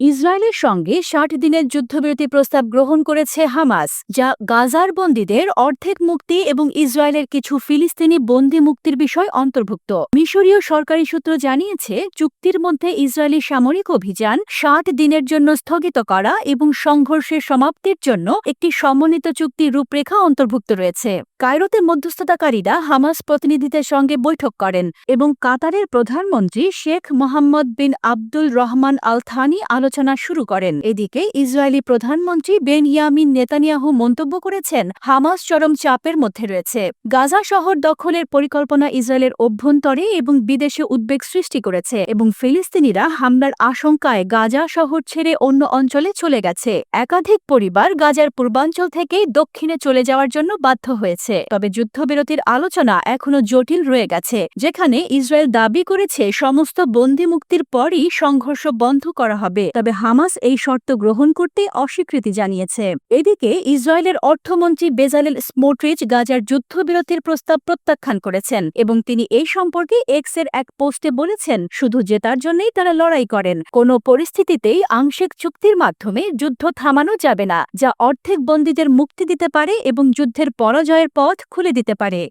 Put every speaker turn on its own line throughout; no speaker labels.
ইসরায়েলের সঙ্গে ষাট দিনের যুদ্ধবিরতি প্রস্তাব গ্রহণ করেছে হামাস, যা গাজার বন্দীদের অর্ধেক মুক্তি এবং ইসরায়েলের কিছু ফিলিস্তিনি বন্দি মুক্তির বিষয় অন্তর্ভুক্ত। মিশরীয় সরকারি সূত্র জানিয়েছে, চুক্তির মধ্যে ইসরায়েলি সামরিক অভিযান ষাট দিনের জন্য স্থগিত করা এবং সংঘর্ষের সমাপ্তির জন্য একটি সমন্বিত চুক্তি রূপরেখা অন্তর্ভুক্ত রয়েছে। কায়রোতে মধ্যস্থতাকারীরা হামাস প্রতিনিধিদের সঙ্গে বৈঠক করেন এবং কাতারের প্রধানমন্ত্রী Sheikh Mohammed bin Abdul Rahman Al Thani আলোচনা শুরু করেন। এদিকে ইসরায়েলি প্রধানমন্ত্রী বেন ইয়ামিন নেতানিয়াহু মন্তব্য করেছেন, হামাস চরম চাপের মধ্যে রয়েছে। গাজা শহর দখলের পরিকল্পনা ইসরায়েলের অভ্যন্তরে এবং বিদেশে উদ্বেগ সৃষ্টি করেছে এবং ফিলিস্তিনিরা হামলার আশঙ্কায় গাজা শহর ছেড়ে অন্য অঞ্চলে চলে গেছে। একাধিক পরিবার গাজার পূর্বাঞ্চল থেকেই দক্ষিণে চলে যাওয়ার জন্য বাধ্য হয়েছে। তবে যুদ্ধবিরতির আলোচনা এখনও জটিল রয়ে গেছে, যেখানে ইসরায়েল দাবি করেছে, সমস্ত বন্দি মুক্তির পরই সংঘর্ষ বন্ধ করা হবে। তবে হামাস এই শর্ত গ্রহণ করতে অস্বীকৃতি জানিয়েছে। এদিকে ইসরায়েলের অর্থমন্ত্রী বেজালেল স্মোট্রিচ গাজার যুদ্ধবিরতির প্রস্তাব প্রত্যাখ্যান করেছেন এবং তিনি এই সম্পর্কে এক্সের এক পোস্টে বলেছেন, শুধু জেতার জন্যই তারা লড়াই করেন, কোনো পরিস্থিতিতেই আংশিক চুক্তির মাধ্যমে যুদ্ধ থামানো যাবে না, যা অর্ধেক বন্দীদের মুক্তি দিতে পারে এবং যুদ্ধের পরাজয়ের পথ খুলে দিতে পারে।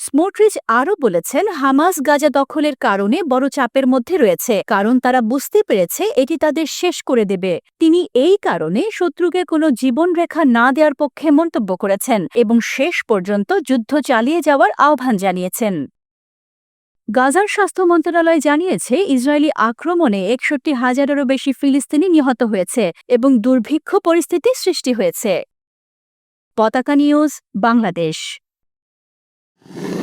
স্মোট্রিচ আরও বলেছেন, হামাস গাজা দখলের কারণে বড় চাপের মধ্যে রয়েছে, কারণ তারা বুঝতে পেরেছে এটি তাদের শেষ করে দেবে। তিনি এই কারণে শত্রুকে কোনো জীবনরেখা না দেওয়ার পক্ষে মন্তব্য করেছেন এবং শেষ পর্যন্ত যুদ্ধ চালিয়ে যাওয়ার আহ্বান জানিয়েছেন। গাজার স্বাস্থ্য মন্ত্রণালয় জানিয়েছে, ইসরায়েলি আক্রমণে একষট্টি হাজারেরও বেশি ফিলিস্তিনি নিহত হয়েছে এবং দুর্ভিক্ষ পরিস্থিতি সৃষ্টি হয়েছে। পতাকা নিউজ, বাংলাদেশ। you